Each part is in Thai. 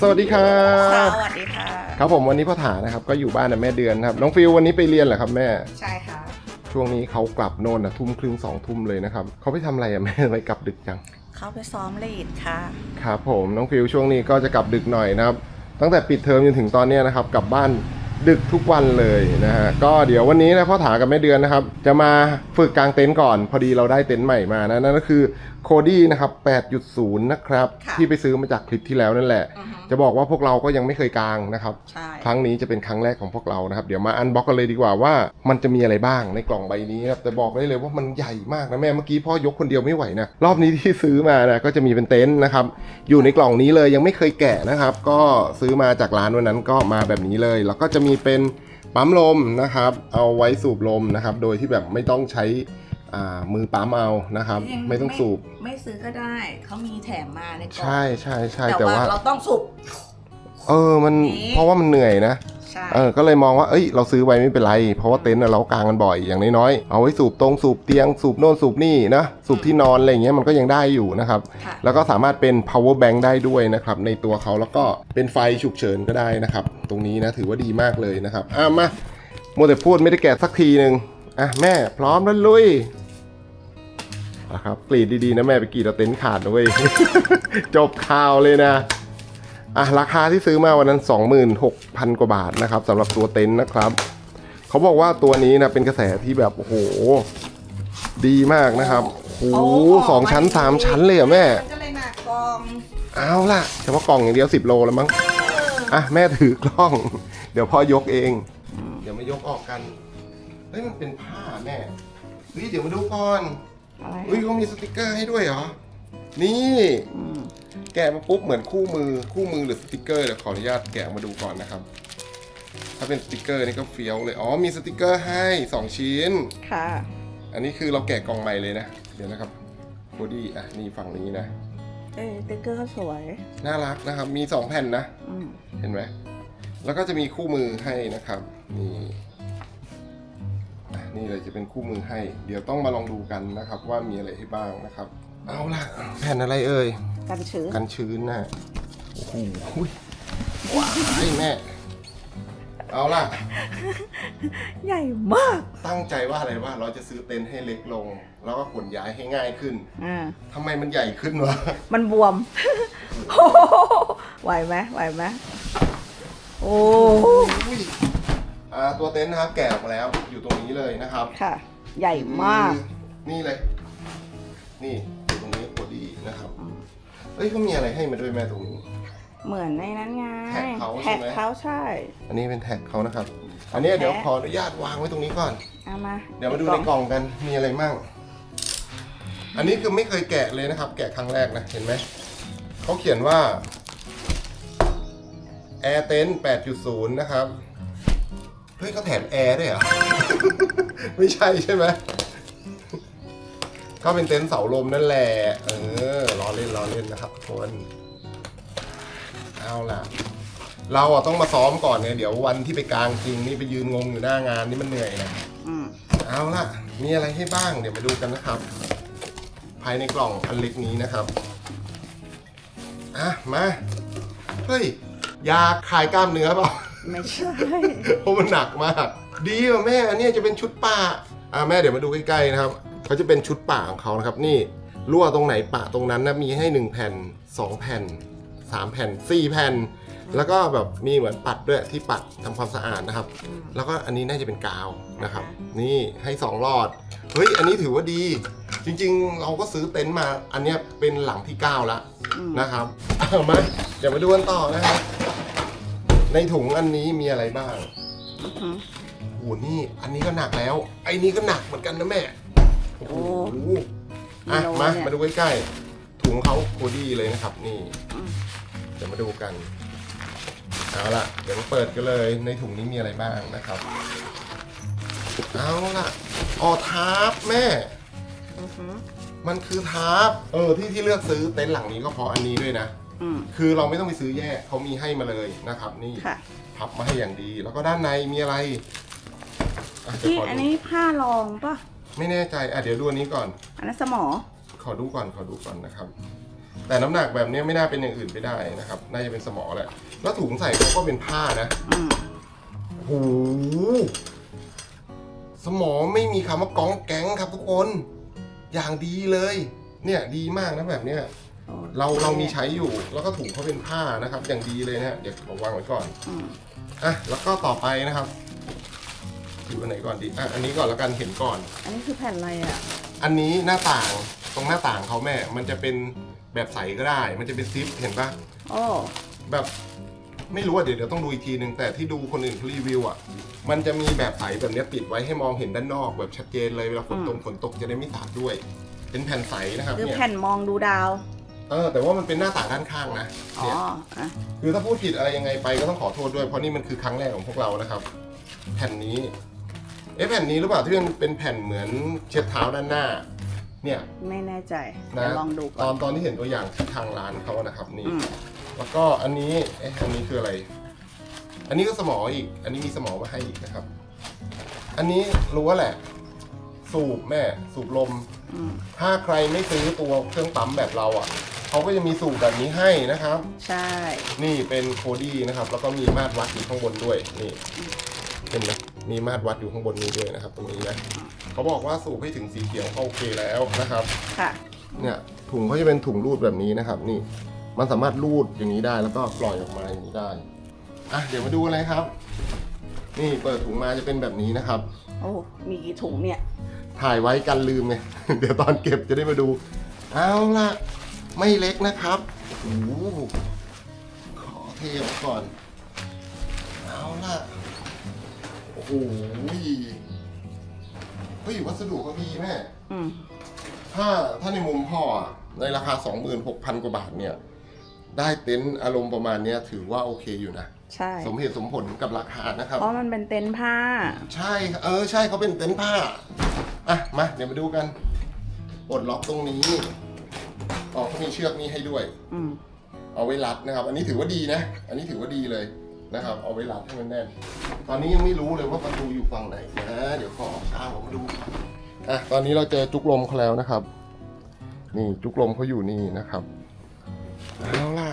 สวัสดีครัค่ะบสวัสดีค่ะ ครับผมวันนี้พ่อถานะครับก็อยู่บ้านนะแม่เดือนครับน้องฟิววันนี้ไปเรียนเหรอครับแม่ ใช่ค่ะ ช่วงนี้เขากลับโน่นนะทุ่มครึ่งสองทุ่มเลยนะครับเขาไปทำอะไรอะแม่ไปกลับดึกจัง เข้าไปซ้อมลีดค่ะ ครับผมน้องฟิวช่วงนี้ก็จะกลับดึกหน่อยนะครับ ตั้งแต่ปิดเทอมจนถึงตอนเนี้ยนะครับกลับบ้าน ดึกทุกวันเลยนะฮะก็เดี๋ยววันนี้นะพ่อถากับแม่เดือนนะครับ จะมาฝึกกางเต็นท์ก่อน พอดีเราได้เต็นท์ใหม่มานะนั่นก็คือโคดี้นะครับ 8.0 นะครับค่ะที่ไปซื้อมาจากคลิปที่แล้วนั่นแหละอือฮึจะบอกว่าพวกเราก็ยังไม่เคยกางนะครับใช่ครั้งนี้จะเป็นครั้งแรกของพวกเรานะครับ เดี๋ยวมาอันบ็อกกันเลยดีกว่าว่ามันจะมีอะไรบ้างในกล่องใบนี้นะครับแต่บอกได้เลยว่ามันใหญ่มากนะแม่เมื่อกี้พ่อยกคนเดียวไม่ไหวนะรอบนี้ที่ซื้อมานะก็จะมีเป็นเต็นท์นะครับอยู่ในกล่องนี้เลยยังไม่เคยแกะนะครับ ก็ซื้อมาจากร้านวันนั้นก็มาแบบนี้เลย แล้วก็จะมีเป็นปั๊มลมนะครับ เอาไว้สูบลมนะครับ โดยที่แบบไม่ต้องใช้อ่ามือปั๊มเอานะครับ ไม่ต้องสูบ ไม่ซื้อก็ได้เขามีแถมมาในกล่องใช่ใช่ใช่แต่แต่ว่าว่าเราต้องสูบเออมันนี้เพราะว่ามันเหนื่อยนะใช่ เออก็เลยมองว่าเอ้ยเราซื้อไว้ไม่เป็นไร เพราะว่าเต็นท์อะเรากางกันบ่อยอย่างน้อยๆเอาไว้สูบตรงสูบเตียงสูบโน่นสูบนี่นะสูบที่นอนอะไรอย่างเงี้ยมันก็ยังได้อยู่นะครับค่ะแล้วก็สามารถเป็น power bank ได้ด้วยนะครับในตัวเขาแล้วก็เป็นไฟฉุกเฉินก็ได้นะครับ ตรงนี้นะถือว่าดีมากเลยนะครับอะมาโมวแต่พูดไม่ได้แกะสักทีหนึ่งอะแม่พร้อมแล้วลุยนะครับกรีดดีๆนะแม่ไปกรีดเราเต็นท์ขาดนะเว้ยจบข่าวเลยนะ อะราคาที่ซื้อมาวันนั้น 26,000 กว่าบาทนะครับสำหรับตัวเต็นท์นะครับเขาบอกว่าตัวนี้นะเป็นกระแสที่แบบโอ้โหดีมากนะครับโอ้โหสองชั้นสามชั้นเลยเหรอะแม่มันก็เลยหนักกล่องเอาล่ะเฉพาะกล่องอย่างเดียว 10 โลแล้วมั้งอะแม่ถือกล้อง เดี๋ยวพ่อยกเอง เดี๋ยวมายกออกกันเฮ้ยมันเป็นผ้าแม่เฮ้ยเดี๋ยวมาดูก่อนอะไรเฮ้ยเขามีสติกเกอร์ให้ด้วยเหรอ นี่อืมแกะมาปุ๊บเหมือนคู่มือคู่มือหรือสติกเกอร์เดี๋ยวขออนุญาตแกะมาดูก่อนนะครับ ถ้าเป็นสติกเกอร์นี่ก็เฟี้ยวเลย อ๋อมีสติกเกอร์ให้ 2 ชิ้น ค่ะ อันนี้คือเราแกะกล่องใหม่เลยนะ เดี๋ยวนะครับบอดี้อะนี่ฝั่งนี้นะ เอ้ยติ๊กเกอร์ก็สวย น่ารักนะครับ มี 2 แผ่นนะ อืมเห็นไหม แล้วก็จะมีคู่มือให้นะครับ นี่อะนี่เลยจะเป็นคู่มือให้ เดี๋ยวต้องมาลองดูกันนะครับ ว่ามีอะไรให้บ้างนะครับ เอาล่ะ แผ่นอะไรเอ่ย กันชื้นกันชื้นนะโอ้โหว้ายแม่ เอาล่ะ ใหญ่มาก ตั้งใจว่าอะไรว่าเราจะซื้อเต็นท์ให้เล็กลง แล้วก็ขนย้ายให้ง่ายขึ้น อ่า ทำไมมันใหญ่ขึ้นวะ มันบวมไหวไหมไหวไหมโอ้อุ้ยอ่าตัวเต็นท์นะครับแกะออกมาแล้วอยู่ตรงนี้เลยนะครับค่ะ ใหญ่มาก นี่เลย นี่อยู่ตรงนี้พอดี นะครับเอ้ยเขามีอะไรให้มาด้วยแม่ตรงนี้ เหมือนในนั้นไงแท็กเขาใช่แท็กไหม เขาใช่อันนี้เป็นแท็กเขานะครับ อันนี้เดี๋ยวขออนุญาตวางไว้ตรงนี้ก่อน เอามาเดี๋ยวมาดูในกล่องกันมีอะไรมั่ง อันนี้คือไม่เคยแกะเลยนะครับ แกะครั้งแรกนะ เห็นไหม เขาเขียนว่า Air Tent 8.0 นะครับ เฮ้ยเขาแถมแอร์ด้วยเหรอ ไม่ใช่ใช่ไหม ก็เป็นเต็นท์เสาลมนั่นแหละ เออล้อเล่นล้อเล่นนะครับทุกคนเอาล่ะ เราอะต้องมาซ้อมก่อนเนี่ยเดี๋ยววันที่ไปกลางจริงนี่ไปยืนงงอยู่หน้างานนี่มันเหนื่อยนะอืมเอาล่ะ มีอะไรให้บ้างเดี๋ยวมาดูกันนะครับ ภายในกล่องอันเล็กนี้นะครับอะมาเฮ้ยยาคลายกล้ามเนื้อเปล่า ไม่ใช่ เพราะมันหนักมาก ดีว่ะแม่ อันเนี้ยจะเป็นชุดป่าอะแม่เดี๋ยวมาดูใกล้ๆนะครับ เขาจะเป็นชุดป่าของเขานะครับ นี่รั่วตรงไหนปะตรงนั้นนะมีให้ 1 แผ่น 2 แผ่น 3 แผ่น 4 แผ่น แล้วก็แบบมีเหมือนปัดด้วยที่ปัดทำความสะอาดนะครับ อืม แล้วก็อันนี้น่าจะเป็นกาวนะครับอ่านี่ให้สองหลอด เฮ้ย อันนี้ถือว่าดี จริงๆ เราก็ซื้อเต็นท์มา อันเนี้ยเป็นหลังที่9แล้วอืมนะครับเอามาเดี๋ยวมาดูกันต่อนะครับ ในถุงอันนี้มีอะไรบ้าง อื้อหือโอ้โหนี่ อันนี้ก็หนักแล้ว ไอ้นี้ก็หนักเหมือนกันนะแม่ โอ้โหอะกิโลมาเนี่ย มาดูใกล้ๆถุงเขาโคดี้เลยนะครับ นี่อืมเดี๋ยวมาดูกันเอาละเดี๋ยวมาเปิดกันเลยในถุงนี้มีอะไรบ้างนะครับ เอาละออทาร์ปแม่ อือหือมันคือทาร์ปเออที่ที่เลือกซื้อเต็นท์หลังนี้ก็เพราะอันนี้ด้วยนะ อืมคือเราไม่ต้องไปซื้อแยกเขามีให้มาเลยนะครับ นี่ค่ะพับมาให้อย่างดี แล้วก็ด้านในมีอะไรอะเดี๋ยวที่ขออันดูนี้ผ้ารองปะ ไม่แน่ใจอะเดี๋ยวดูอันนี้ก่อน อันนั้นสมอ ขอดูก่อนขอดูก่อนนะครับ แต่น้ำหนักแบบนี้ไม่น่าเป็นอย่างอื่นไปได้นะครับ น่าจะเป็นสมอแหละ แล้วถุงใส่เขาก็เป็นผ้านะอืมโอ้โหสมอไม่มีคำว่ากองแก๊งครับทุกคน อย่างดีเลย เนี่ยดีมากนะแบบเนี้ย โอคเราเรามีใช้อยู่แล้วก็ถุงเขาเป็นผ้านะครับ อย่างดีเลยนะฮะเดี๋ยวขอวางไว้ก่อน อืมอะแล้วก็ต่อไปนะครับ อยู่อันไหนก่อนดีอะอันนี้ก่อนแล้วกันเห็นก่อน อันนี้คือแผ่นอะไรอะ อันนี้หน้าต่างตรงหน้าต่างเขาแม่ มันจะเป็นแบบใสก็ได้ มันจะเป็นซิปเห็นปะโอ้แบบไม่รู้อะเดี๋ยวเดี๋ยวต้องดูอีกทีหนึ่งแต่ที่ดูคนอื่นเขารีวิวอะ มันจะมีแบบใสแบบเนี้ยปิดไว้ให้มองเห็นด้านนอกแบบชัดเจนเลยเวลาฝนตกฝนตกจะได้ไม่สาดด้วย เป็นแผ่นใสนะครับคือเนี่ยแผ่นมองดูดาว เออแต่ว่ามันเป็นหน้าต่างด้านข้างนะอ๋อเนี่ยอะคือถ้าพูดผิดอะไรยังไงไปก็ต้องขอโทษด้วยเพราะนี่มันคือครั้งแรกของพวกเรานะครับ แผ่นนี้ เอ๊ะแผ่นนี้หรือเปล่าที่มันเป็นแผ่นเหมือนเช็ดเท้าด้านหน้า เนี่ยไม่แน่ใจนะเดี๋ยวลองดูตก่ออนนตอนที่เห็นตัวอย่างที่ทางร้านเขานะครับนี่ อืมแล้วก็อันนี้เอ๊ะอันนี้คืออะไร อันนี้ก็สมออีก อันนี้มีสมอมาให้อีกนะครับ อันนี้รู้ว่าแหละ สูบแม่ สูบลม อืมถ้าใครไม่ซื้อตัวเครื่องปั๊มแบบเราอะเขาก็จะมีสูบแบบนี้ให้นะครับ ใช่ นี่เป็นโคดี้นะครับ แล้วก็มีมาตรวัดอยู่ข้างบนด้วย นี่ เห็นไหม มีมาตรวัดอยู่ข้างบนนี้ด้วยนะครับ ตรงนี้นะเขาบอกว่าสูบให้ถึงสีเขียวก็โอเคแล้วนะครับ ค่ะ เนี่ยถุงเขาจะเป็นถุงรูดแบบนี้นะครับ นี่มันสามารถรูดอย่างนี้ได้แล้วก็ปล่อยออกมาอย่างนี้ได้อะเดี๋ยวมาดูอะไรครับ นี่เปิดถุงมาจะเป็นแบบนี้นะครับ โอ้ มีกี่ถุงเนี่ย ถ่ายไว้กันลืมไง เดี๋ยวตอนเก็บจะได้มาดู เอาล่ะไม่เล็กนะครับโอ้โหขอเทออกก่อน เอาล่ะ โอ้โหเฮ้ยวัสดุเขาดีแม่อืมถ้าถ้าในมุมพ่ออะในราคา 26,000 กว่าบาทเนี่ย ได้เต็นท์อารมณ์ประมาณเนี้ยถือว่าโอเคอยู่นะ ใช่ สมเหตุสมผลกับราคานะครับ เพราะมันเป็นเต็นท์ผ้า ใช่ครับเออใช่เขาเป็นเต็นท์ผ้า อะ มา เดี๋ยวมาดูกันปลดล็อกตรงนี้อ๋อเขามีเชือกนี้ให้ด้วย อืม เอาไว้รัดนะครับ อันนี้ถือว่าดีนะ อันนี้ถือว่าดีเลย นะครับ เอาไว้รัดให้มันแน่น ตอนนี้ยังไม่รู้เลยว่าประตูอยู่ฝั่งไหนนะ เดี๋ยวขอข้าวผมมาดูอะตอนนี้เราเจอจุกลมเขาแล้วนะครับ นี่จุกลมเขาอยู่นี่นะครับเอาล่ะ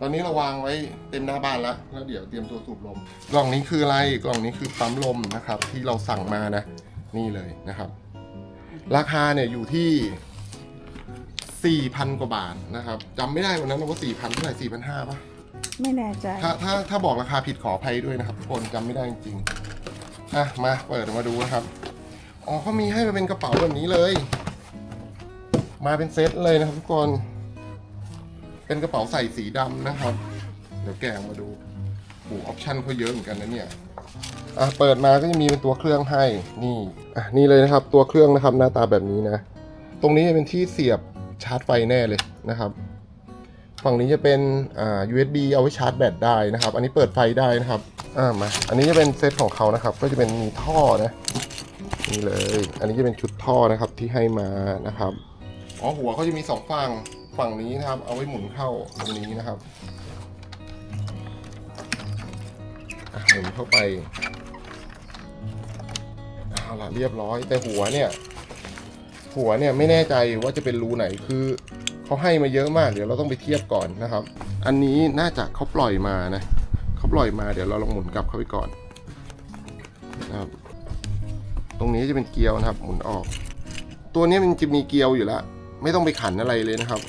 ตอนนี้เราวางไว้เต็มหน้าบ้านแล้วแล้วเดี๋ยวเตรียมตัวสูบลม กล่องนี้คืออะไรกล่องนี้คือปั๊มลมนะครับ ที่เราสั่งมานะ นี่เลยนะครับ ราคาเนี่ยอยู่ที่4,000 กว่าบาทนะครับจำไม่ได้วันนั้นว่า4,000เท่าไหร่4,500ป่ะ ไม่แน่ใจ ถ้าถ้าถ้าบอกราคาผิดขออภัยด้วยนะครับทุกคนจำไม่ได้จริงๆอะมาเปิดมาดูนะครับ อ๋อเขามีให้มาเป็นกระเป๋าแบบนี้เลย มาเป็นเซตเลยนะครับทุกคน เป็นกระเป๋าใส่สีดำนะครับ เดี๋ยวแกะมาดูโอ้ออปชั่นเขาเยอะเหมือนกันนะเนี่ยอะเปิดมาก็จะมีเป็นตัวเครื่องให้ นี่ อะนี่เลยนะครับ ตัวเครื่องนะครับหน้าตาแบบนี้นะ ตรงนี้จะเป็นที่เสียบชาร์จไฟแน่เลยนะครับ ฝั่งนี้จะเป็นอ่า USB เอาไว้ชาร์จแบตได้นะครับ อันนี้เปิดไฟได้นะครับอ่ามา อันนี้จะเป็นเซตของเขานะครับ ก็จะเป็นมีท่อนะนี่เลย อันนี้จะเป็นชุดท่อนะครับที่ให้มานะครับอ๋อหัวเขาจะมีสองฝั่งฝั่งนี้นะครับ เอาไว้หมุนเข้าตรงนี้นะครับหมุนเข้าไปเอาละเรียบร้อยแต่หัวเนี่ย หัวเนี่ยไม่แน่ใจว่าจะเป็นรูไหนคือ เขาให้มาเยอะมาก เดี๋ยวเราต้องไปเทียบก่อนนะครับ อันนี้น่าจะเขาปล่อยมานะเขาปล่อยมาเดี๋ยวเราลองหมุนกลับเข้าไปก่อนนะครับตรงนี้จะเป็นเกลียวนะครับ หมุนออก ตัวนี้มันจะมีเกลียวอยู่แล้ว ไม่ต้องไปขันอะไรเลยนะครับ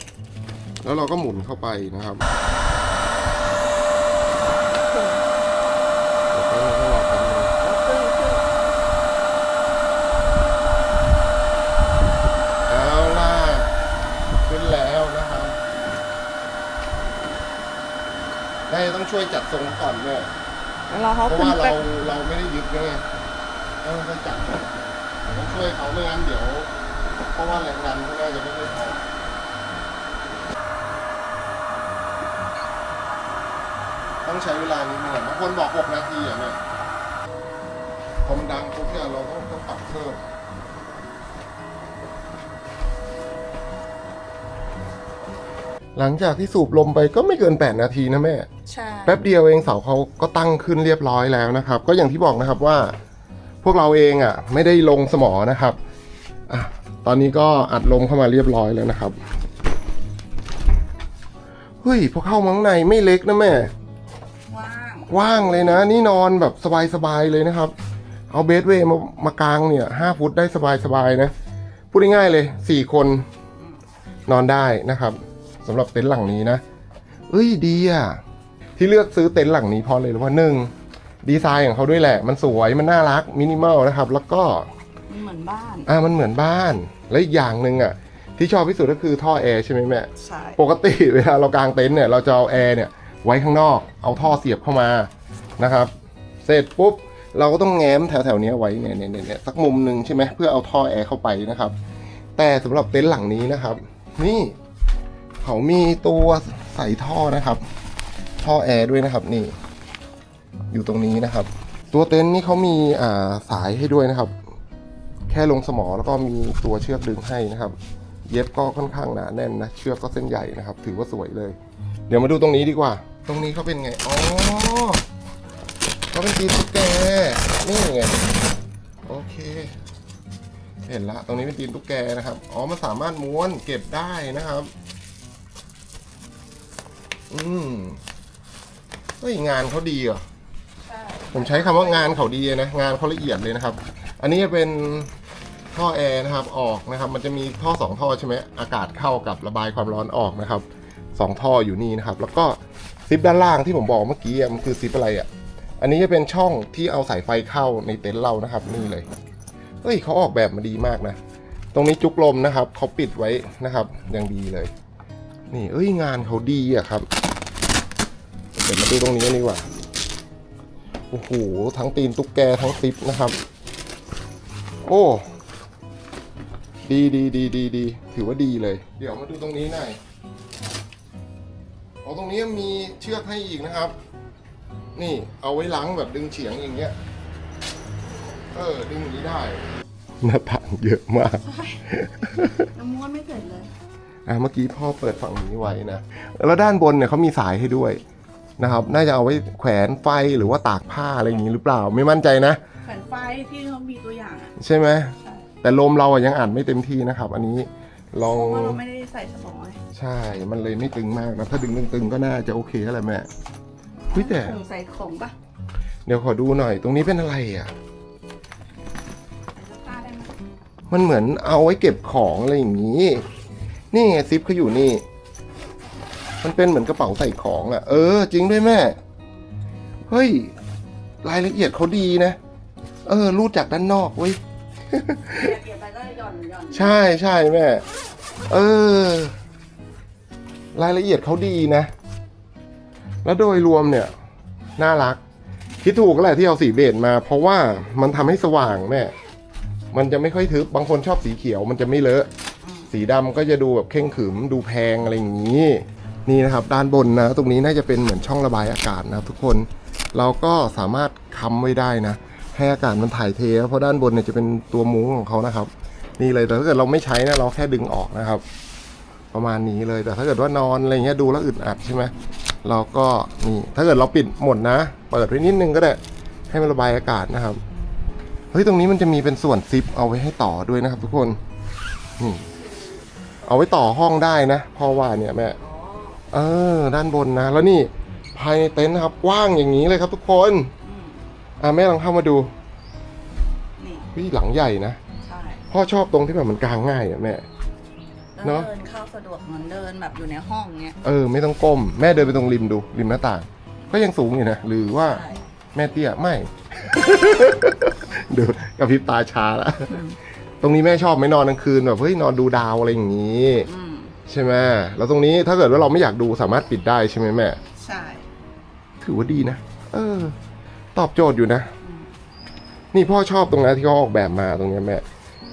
แล้วเราก็หมุนเข้าไปนะครับเดี๋ยวเราต้องรอแป๊บนึง ขึ้นขึ้น เอาล่ะขึ้นแล้วนะครับได้ต้อง ช่วยจัดทรงก่อนเนี่ยแล้วเราเขาเพราะขึ้นว่าไปเราเราไม่ได้ยึดไงต้องไปจัดก่อนต้องช่วยเขาไม่งั้นเดี๋ยว เพราะว่าแรงดันก็น่าจะไม่ค่อยพอต้องใช้เวลานิดนึงอะบางคนบอก 6 นาทีอะเนี่ยพอมันดังปุ๊บเนี่ยเราต้องต้องปรับเพิ่ม หลังจากที่สูบลมไปก็ไม่เกิน 8 นาทีนะแม่ใช่ แป๊บเดียวเองเสาเขาก็ตั้งขึ้นเรียบร้อยแล้วนะครับ ก็อย่างที่บอกนะครับว่าพวกเราเองอะไม่ได้ลงสมอนะครับอะตอนนี้ก็อัดลมเข้ามาเรียบร้อยแล้วนะครับเฮ้ยพอเข้ามาข้างในไม่เล็กนะแม่ว่างกว้างเลยนะ นี่นอนแบบสบายๆเลยนะครับ เอาเบดเวย์มามากางเนี่ยห้าฟุตได้สบายๆนะพูดง่ายๆเลยสี่คนนอนได้นะครับสำหรับเต็นท์หลังนี้นะ เอ้ยดีอะ ที่เลือกซื้อเต็นท์หลังนี้เพราะเลยว่าหนึ่งดีไซน์ของเขาด้วยแหละ มันสวยมันน่ารักมินิมอลนะครับ แล้วก็มันเหมือนบ้าน อ่ามันเหมือนบ้าน และอีกอย่างหนึ่งอะ ที่ชอบที่สุดก็คือท่อแอร์ใช่ไหมแม่ใช่ปกติเวลาเรากางเต็นท์เนี่ยเราจะเอาแอร์เนี่ยไว้ข้างนอก เอาท่อเสียบเข้ามานะครับ เสร็จปุ๊บเราก็ต้องแง้มแถวๆเนี้ยไว้เนี่ยเนี่ยเนี่ยเนี่ยสักมุมหนึ่งใช่ไหมเพื่อเอาท่อแอร์เข้าไปนะครับ แต่สำหรับเต็นท์หลังนี้นะครับ นี่เขามีตัวใส่ท่อนะครับ ท่อแอร์ด้วยนะครับนี่ อยู่ตรงนี้นะครับ ตัวเต็นท์นี่เขามีอ่าสายให้ด้วยนะครับ แค่ลงสมอแล้วก็มีตัวเชือกดึงให้นะครับ เย็บก็ค่อนข้างหนาแน่นนะเชือกก็เส้นใหญ่นะครับ ถือว่าสวยเลย เดี๋ยวมาดูตรงนี้ดีกว่า ตรงนี้เขาเป็นไงอ๋อเขาเป็นตีนตุ๊กแกนี่ไงโอเค เห็นละตรงนี้เป็นตีนตุ๊กแกนะครับอ๋อมันสามารถม้วนเก็บได้นะครับ อืม เฮ้ยงานเขาดีเหรอใช่ผมใช้คำว่างานเขาดีนะงานเขาละเอียดเลยนะครับ อันนี้จะเป็นท่อแอร์นะครับออกนะครับ มันจะมีท่อสองท่อใช่ไหมอากาศเข้ากับระบายความร้อนออกนะครับสองท่ออยู่นี่นะครับ แล้วก็ซิปด้านล่างที่ผมบอกเมื่อกี้อะมันคือซิปอะไรอะอันนี้จะเป็นช่องที่เอาสายไฟเข้าในเต็นท์เรานะครับนี่เลยเฮ้ยเขาออกแบบมาดีมากนะ ตรงนี้จุกลมนะครับเขาปิดไว้นะครับอย่างดีเลย นี่เอ้ยงานเขาดีอะครับเดี๋ยวมาดูตรงนี้ดีกว่า โอ้โห ทั้งตีนตุ๊กแกทั้งซิปนะครับ โอ้ ดีดีดีดีดี ถือว่าดีเลย เดี๋ยวมาดูตรงนี้หน่อยโอ้ตรงนี้มีเชือกให้อีกนะครับ นี่เอาไว้ล้างแบบดึงเฉียงอย่างเงี้ย เออ ดึงอย่างนี้ได้ หน้าต่างเยอะมาก น้ำม้วนไม่เสร็จเลย อะเมื่อกี้พ่อเปิดฝั่งนี้ไว้นะ แล้วด้านบนเนี่ยเขามีสายให้ด้วย นะครับน่าจะเอาไว้แขวนไฟหรือว่าตากผ้าอะไรอย่างนี้หรือเปล่าไม่มั่นใจนะแผ่นไฟที่เขามีตัวอย่างอะใช่ไหมใช่แต่ลมเราอะยังอัดไม่เต็มที่นะครับ อันนี้ลองเพราะว่าเราไม่ได้ใส่สมองไงใช่มันเลยไม่ตึงมากนะถ้าดึงตึงๆก็น่าจะโอเคแล้วแหละแม่คุยแต่ถุงใส่ของปะเดี๋ยวขอดูหน่อยตรงนี้เป็นอะไรอะ ใส่เสื้อผ้าได้ไหมมันเหมือนเอาไว้เก็บของอะไรอย่างนี้ นี่ไงซิปเขาอยู่นี่ มันเป็นเหมือนกระเป๋าใส่ของอะ เออ จริงด้วยแม่ เฮ้ย รายละเอียดเขาดีนะ เออ รูดจากด้านนอกเว้ย เก็บไปก็หย่อนหย่อนใช่ใช่แม่ เออ รายละเอียดเขาดีนะ แล้วโดยรวมเนี่ย น่ารัก คิดถูกก็แหละที่เอาสีเบจมา เพราะว่ามันทำให้สว่างแม่ มันจะไม่ค่อยทึบ บางคนชอบสีเขียว มันจะไม่เลอะ สีดำก็จะดูแบบเข่งขรึม ดูแพงอะไรอย่างนี้ นี่นะครับด้านบนนะ ตรงนี้น่าจะเป็นเหมือนช่องระบายอากาศนะครับ ทุกคนเราก็สามารถค้ำไว้ได้นะให้อากาศมันถ่ายเท เพราะด้านบนเนี่ยจะเป็นตัวมุ้งของเขานะครับ นี่เลยแต่ถ้าเกิดเราไม่ใช้นะเราแค่ดึงออกนะครับ ประมาณนี้เลยแต่ถ้าเกิดว่านอนอะไรเงี้ยดูแล้วอึดอัดใช่ไหมเราก็นี่ถ้าเกิดเราปิดหมดนะ เปิดไว้นิดนึงก็ได้ให้มันระบายอากาศนะครับเฮ้ยตรงนี้มันจะมีเป็นส่วนซิปเอาไว้ให้ต่อด้วยนะครับ ทุกคนนี่เอาไว้ต่อห้องได้นะพ่อว่าเนี่ยแม่ เออ ด้านบนนะ แล้วนี่ภายในเต็นท์นะครับกว้างอย่างนี้เลยครับทุกคนอืมอะแม่ลองเข้ามาดูนี่วิหลังใหญ่นะใช่พ่อชอบตรงที่แบบมันกางง่ายอะแม่ แล้วเนอะ เดินเข้าสะดวกเหมือนเดินแบบอยู่ในห้องเงี้ยเออไม่ต้องก้ม แม่เดินไปตรงริมดูริมหน้าต่าง ก็ยังสูงอยู่นะหรือว่า ใช่ แม่เตี้ยไม่ดูกับพริบตาช้าละตรงนี้แม่ชอบไหม่นอนกลางคืนแบบเฮ้ยนอนดูดาวอะไรอย่างนี้ อืม ใช่ไหมแล้วตรงนี้ถ้าเกิดว่าเราไม่อยากดูสามารถปิดได้ใช่ไหมแม่ ใช่ ถือว่าดีนะ เออ ตอบโจทย์อยู่นะอืมนี่พ่อชอบตรงนั้นที่เขาออกแบบมาตรงเนี้ยแม่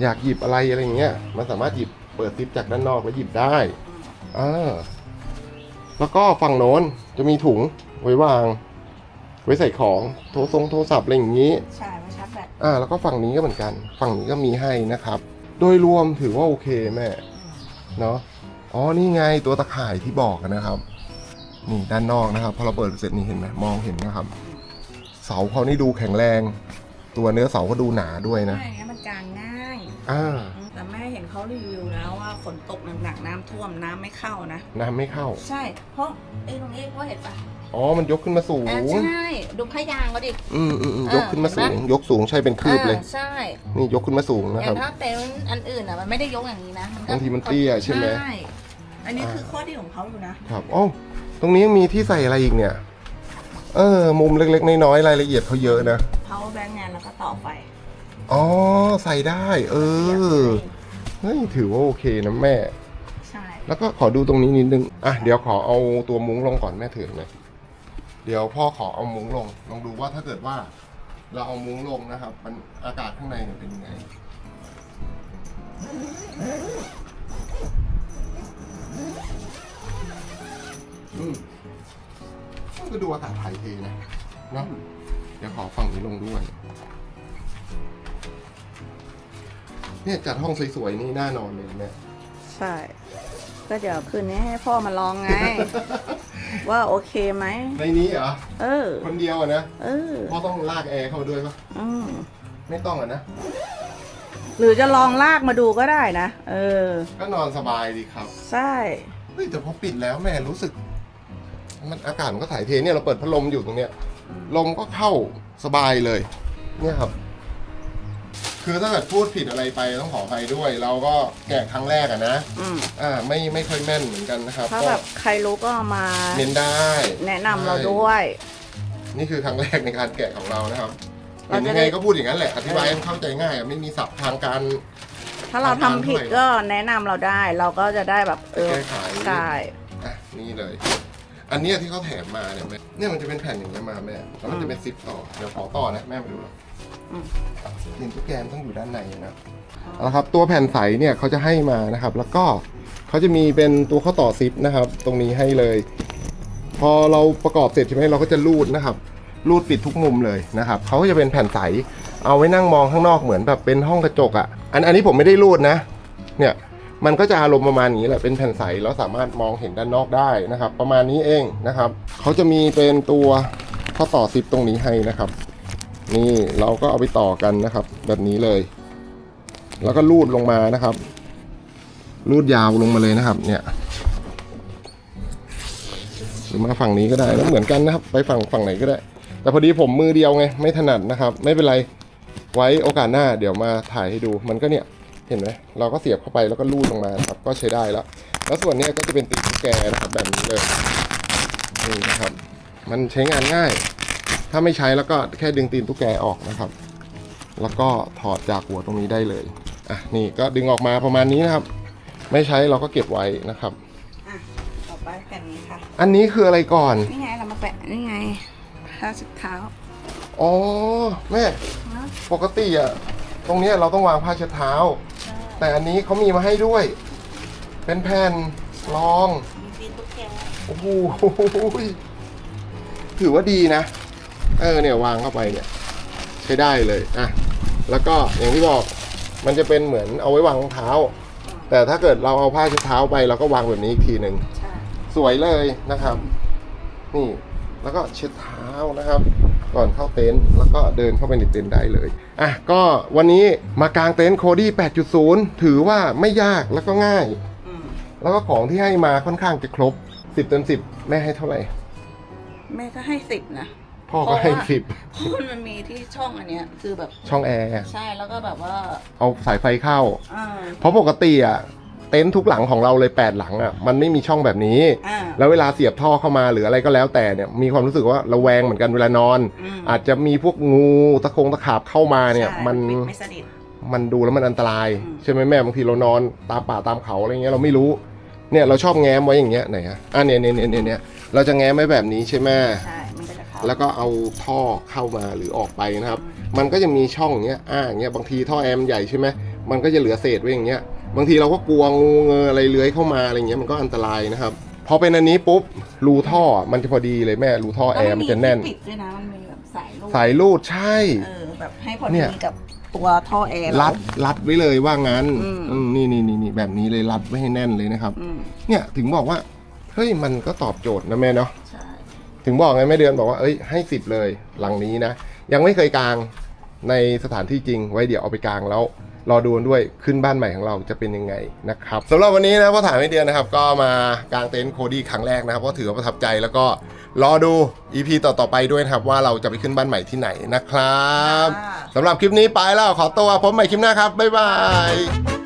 อยากหยิบอะไรอะไรอย่างเงี้ย มันสามารถหยิบเปิดซิปจากด้านนอกแล้วหยิบได้อืมอ่าแล้วก็ฝั่งโน้นจะมีถุงไว้วาง ไว้ใส่ของโทรทรงโทรศัพท์อะไรอย่างนี้ ใช่ไม่ชาร์จแบตอ่า แล้วก็ฝั่งนี้ก็เหมือนกัน ฝั่งนี้ก็มีให้นะครับ โดยรวมถือว่าโอเคแม่ เนาะ อ๋อนี่ไงตัวตะข่ายที่บอกอะนะครับ นี่ด้านนอกนะครับพอเราเปิดเสร็จนี่เห็นไหมมองเห็นนะครับ เสาเขานี่ดูแข็งแรง ตัวเนื้อเสาก็ดูหนาด้วยนะใช่อย่างเงี้ยมันกางง่ายอ่าแต่แม่เห็นเขารีวิวแล้วว่าฝนตกหนักๆน้ำท่วมน้ำไม่เข้านะ น้ำไม่เข้า ใช่ เพราะไอ้ตรงนี้ก็เห็นปะอ๋อมันยกขึ้นมาสูงอ่าใช่ ดูขยางก็ดิ อืมอืมอืมเออยกขึ้นมาสูง เห็นไหม ยกสูงใช่เป็นคืบเลย อ่าใช่ นี่ยกขึ้นมาสูงอนะคย่ารับงถ้าเต็นท์อันอื่นอะมันไม่ได้ยกอย่างนี้นะมันก็บางทีมันเตี้ยใช่ไหม ใช่ อันนี้คือข้อดีของเขาอยู่นะ ครับอ๋อตรงนี้ยังมีที่ใส่อะไรอีกเนี่ย เออ มุมเล็กๆ น้อยๆ รายละเอียดเขาเยอะนะ power bank งานแล้วก็ต่อไฟอ๋อ ใส่ได้ เออ เฮ้ย ถือว่าโอเคนะแม่ ใช่ แล้วก็ขอดูตรงนี้นิดนึง อะ เดี๋ยวขอเอาตัวมุ้งลงก่อนแม่ถือหน่อยเดี๋ยวพ่อขอเอามุ้งลง ลองดูว่าถ้าเกิดว่า เราเอามุ้งลงนะครับ มันอากาศข้างในมันเป็นยังไง อืมก็ดูอากาศถ่ายเทนะเนาะเดี๋ยวขอฝั่งนี้ลงด้วย เนี่ยจัดห้องสวยๆนี่น่านอนเลยแม่ใช่ ก็เดี๋ยวคืนนี้ให้พ่อมาลองไง ว่าโอเคไหม ในนี้เหรอ เออ คนเดียวอะนะ เออ พ่อต้องลากแอร์เข้ามาด้วยปะอืมไม่ต้องอะนะ หรือจะลองลากมาดูก็ได้นะ เออ ก็นอนสบายดีครับ ใช่ เฮ้ยแต่พอปิดแล้วแม่รู้สึก มันอากาศมันก็ถ่ายเทเนี่ยเราเปิดพัดลมอยู่ตรงเนี้ย ลมก็เข้าสบายเลย เนี่ยครับ คือถ้าเกิดพูดผิดอะไรไปต้องขออภัยด้วย เราก็แกะครั้งแรกอะนะ อืม อ่า ไม่ไม่ค่อยแม่นเหมือนกันนะครับถ้าก็แบบใครรู้ก็มาเน้นได้ แนะนำเราด้วย นี่คือครั้งแรกในการแกะของเรานะครับ เราเห็นจะยังได้ไงก็พูดอย่างนั้นแหละ อธิบายให้มันเข้าใจง่ายอะไม่มีศัพท์ทางการ ถ้าเราทำผิดก็แนะนำเราได้ เราก็จะได้แบบเออแก้ไข ใช่อะนี่เลย อันเนี้ยที่เขาแถมมาเนี่ยแม่เนี่ยมันจะเป็นแผ่นอย่างเงี้ยมาแม่แล้วมันจะเป็นซิปต่อ เดี๋ยวขอต่อนะแม่มาดูหน่อยอืมดินตุ๊กแกมนต้องอยู่ด้านในนะเอาละครับ ตัวแผ่นใสเนี่ยเขาจะให้มานะครับ แล้วก็เขาจะมีเป็นตัวข้อต่อซิปนะครับ ตรงนี้ให้เลย พอเราประกอบเสร็จใช่ไหมเราก็จะรูดนะครับ รูดปิดทุกมุมเลยนะครับเขาก็จะเป็นแผ่นใส เอาไว้นั่งมองข้างนอกเหมือนแบบเป็นห้องกระจกอะ่ะ อันอันนี้ผมไม่ได้รูดนะ เนี่ย มันก็จะอารมณ์ประมาณนี้แหละ เป็นแผ่นใสแล้วสามารถมองเห็นด้านนอกได้นะครับ ประมาณนี้เองนะครับเขาจะมีเป็นตัวข้อต่อซิปตรงนี้ให้นะครับ นี่เราก็เอาไปต่อกันนะครับ แบบนี้เลย แล้วก็รูดลงมานะครับ รูดยาวลงมาเลยนะครับ เนี่ยหรือมาฝั่งนี้ก็ได้แล้วเหมือนกันนะครับ ไปฝั่งฝั่งไหนก็ได้ แต่พอดีผมมือเดียวไง ไม่ถนัดนะครับ ไม่เป็นไรไว้โอกาสหน้าเดี๋ยวมาถ่ายให้ดูมันก็เนี่ยเห็นไหมเราก็เสียบเข้าไปแล้วก็ลูดลงมานะครับก็ใช้ได้แล้ว แล้วส่วนเนี้ยก็จะเป็นติดตุ๊กแกนะครับแบบนี้เลยนี่นะครับ มันใช้งานง่าย ถ้าไม่ใช้แล้วก็แค่ดึงตีนตุ๊กแกออกนะครับ แล้วก็ถอดจากหัวตรงนี้ได้เลยอะนี่ก็ดึงออกมาประมาณนี้นะครับ ไม่ใช้เราก็เก็บไว้นะครับอะต่อไปแผ่นนี้ค่ะ อันนี้คืออะไรก่อนนี่ไงเรามาแปะนี่ไง ผ้าเชุดเท้า อ๋อแม่นะปกติอะตรงเนี้ยเราต้องวางผ้าเช็ดเท้า แต่อันนี้เขามีมาให้ด้วย เป็นแผ่นรอง มีตีนตุ๊กแกโอ้โหถือว่าดีนะ เออเนี่ยวางเข้าไปเนี่ย ใช้ได้เลยอะแล้วก็อย่างที่บอกมันจะเป็นเหมือนเอาไว้วางรองเท้า แต่ถ้าเกิดเราเอาผ้าเช็ดเท้าไปเราก็วางแบบนี้อีกทีหนึ่งใช่ สวยเลยนะครับ นี่ แล้วก็เช็ดเท้านะครับ ก่อนเข้าเต็นท์แล้วก็เดินเข้าไปในเต็นท์ได้เลยอะก็วันนี้มากางเต็นท์โคดี้8.0 ถือว่าไม่ยากแล้วก็ง่ายอืมแล้วก็ของที่ให้มาค่อนข้างจะครบ 10เต็ม10 แม่ให้เท่าไหร่ แม่ก็ให้สิบนะพ่อก็ให้เพราะว่าสิบเพราะมันมีที่ช่องอันเนี้ยคือแบบช่องแอร์ ใช่แล้วก็แบบว่าเอาสายไฟเข้า อ่า เพราะปกติอะ เต็นท์ทุกหลังของเราเลย8หลังอะมันไม่มีช่องแบบนี้ อ่า แล้วเวลาเสียบท่อเข้ามาหรืออะไรก็แล้วแต่เนี่ยมีความรู้สึกว่าระแวงเหมือนกันเวลานอน อืมอาจจะมีพวกงูตะคงตะขาบเข้ามาเนี่ยใช่มัน ปิดไม่สนิท มันดูแล้วมันอันตราย อืม ใช่ไหมแม่บางทีเรานอนตามป่าตามเขาอะไรเงี้ยเราไม่รู้เนี่ยเราชอบแง้มไว้อย่างเงี้ยไหนฮะอะเนี่ยเนี่ยเนี่ยเนี่ยเนี่ยเราจะแง้มไว้แบบนี้ใช่ไหมใช่ มันก็จะเข้าแล้วก็เอาท่อเข้ามาหรือออกไปนะครับ มันก็จะมีช่องเงี้ยอ่าอย่างเงี้ยบางทีท่อแอร์มนใหญ่ใช่ไหมมันก็จะเหลือเศษไว้อย่างเงี้ย บางทีเราก็กลัวงูเงออะไรเลื้อยเข้ามาอะไรเงี้ยมันก็อันตรายนะครับพอเป็นอันนี้ปุ๊บรูท่อมันจะพอดีเลยแม่รูท่อแอร์มันจะแน่นล้วที่ปิดด้วยนะมันมีแบบสายลูกสายรูดใช่ เออแบบให้พอเนี่ดียกับตัวท่อแอร์รัดรัดไว้เลยว่างั้นอืมอืมนี่นี่นี่นี่แบบนี้เลยรัดไว้ให้แน่นเลยนะครับอืมเนี่ยถึงบอกว่าเฮ้ยมันก็ตอบโจทย์นะแม่เนาะใช่ถึงบอกไงแม่เดือนบอกว่าเอ้ยให้สิบเลยหลังนี้นะยังไม่เคยกางในสถานที่จริงไว้เดี๋ยวเอาไปกางแล้ว รอดูกันด้วยขึ้นบ้านใหม่ของเราจะเป็นยังไงนะครับสำหรับวันนี้นะพ่อถามไม่เดียวนะครับ ก็มากางเต็นท์โคดี้ครั้งแรกนะครับก็ถือว่าประทับใจแล้วก็รอดู EP ต่อๆไปด้วยนะครับ ว่าเราจะไปขึ้นบ้านใหม่ที่ไหนนะครับค่ะสำหรับคลิปนี้ไปแล้วขอตัวพบใหม่คลิปหน้าครับบ๊ายบาย